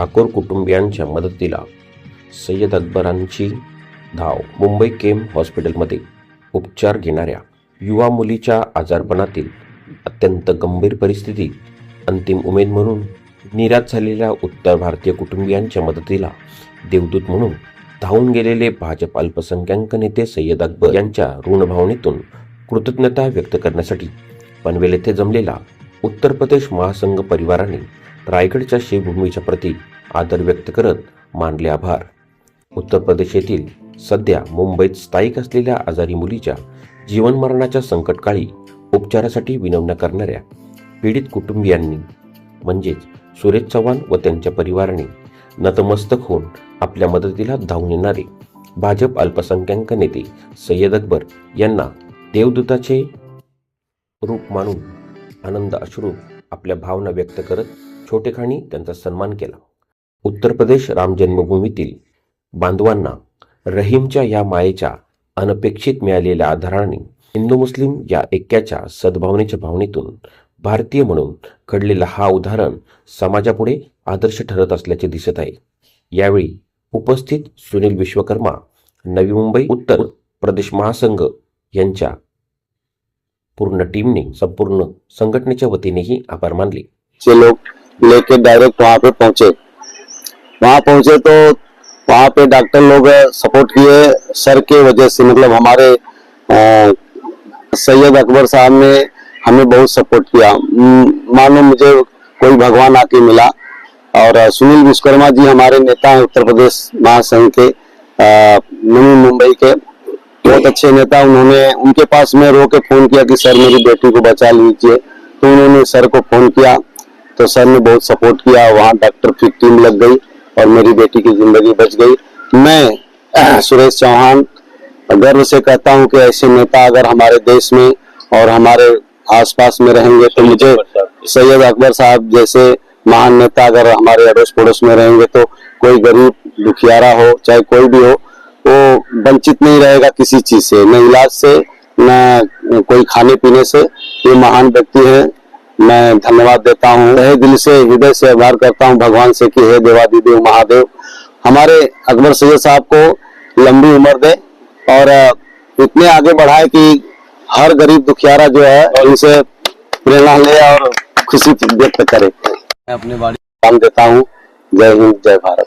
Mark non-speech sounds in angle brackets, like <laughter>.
ठाकूर कुटुंबियांच्या मदतीला सय्यद अकबरांची धाव मुंबई केम हॉस्पिटलमध्ये. उपचार घेणाऱ्या युवा मुलीच्या आजारपणातील अत्यंत गंभीर परिस्थितीत अंतिम उमेद म्हणून निराश झालेल्या उत्तर भारतीय कुटुंबियांच्या मदतीला देवदूत म्हणून धावून गेलेले भाजप अल्पसंख्याक नेते सय्यद अकबर यांच्या ऋणभावनेतून कृतज्ञता व्यक्त करण्यासाठी पनवेल येथे जमलेला उत्तर प्रदेश महासंघ परिवाराने रायगडच्या शिवभूमीच्या प्रती आदर व्यक्त करत मानले आभार. उत्तर प्रदेश येथील सध्या मुंबईत स्थायिक असलेल्या आजारी मुलीच्या जीवनमरणाच्या संकटकाळी उपचारासाठी विनवण्या करणाऱ्या पीडित कुटुंबियांनी म्हणजेच सुरेश चव्हाण व त्यांच्या परिवाराने नतमस्तक होऊन आपल्या मदतीला धावून येणारे भाजप अल्पसंख्याक नेते सय्यद अकबर यांना देवदूताचे रूप मानून आनंद अश्रू आपल्या भावना व्यक्त करत छोटेखानी त्यांचा सन्मान केला. उत्तर प्रदेश राम जन्मभूमीतील बांधवांना रहीमच्या या मायेच्या अनपेक्षित मिळालेल्या आधाराने हिंदू मुस्लिम या ऐक्याच्या सद्भावनेच्या भावनेतून भारतीय म्हणून घडलेला हा उदाहरण समाजापुढे आदर्श ठरत असल्याचे दिसत आहे. यावेळी उपस्थित सुनील विश्वकर्मा नवी मुंबई उत्तर प्रदेश महासंघ यांच्या पूर्ण टीमने संपूर्ण संघटनेच्या वतीनेही आभार मानले. से लोग लेके डायरेक्ट वहाँ पे पहुँचे। वहाँ पहुँचे तो वहाँ पे डॉक्टर लोग सपोर्ट किए, सर के वजह से मतलब हमारे सैयद अकबर साहब ने हमें बहुत सपोर्ट किया। मानो मुझे कोई भगवान आके मिला। और सुनील विश्वकर्मा जी हमारे नेता हैं उत्तर प्रदेश महासंघ के नवी मुंबई के। बहुत अच्छे नेता उन्होंने, उनके पास में रो के फ़ोन किया कि सर मेरी बेटी को बचा लीजिए। तो उन्होंने सर को फ़ोन किया। तो सर ने बहुत सपोर्ट किया वहाँ डॉक्टर की टीम लग गई और मेरी बेटी की ज़िंदगी बच गई। मैं <clears throat> सुरेश चौहान गर्व से कहता हूँ कि ऐसे नेता अगर हमारे देश में और हमारे आसपास में रहेंगे तो मुझे सैयद अकबर साहब जैसे महान नेता अगर हमारे अड़ोस पड़ोस में रहेंगे तो कोई गरीब दुखियारा हो चाहे कोई भी हो वो वंचित नहीं रहेगा किसी चीज़ से न इलाज से न कोई खाने पीने से। ये महान व्यक्ति है। मैं धन्यवाद देता हूँ। तहे दिल से, हृदय से आभार करता हूँ भगवान से कि हे देवादिदेव महादेव, हमारे अकबर सैयद साहब को लंबी उम्र दे और इतने आगे बढ़ाए कि हर गरीब दुखियारा जो है उनसे प्रेरणा ले और खुशी व्यक्त करे। मैं अपने काम देता हूँ। जय हिंद, जय भारत।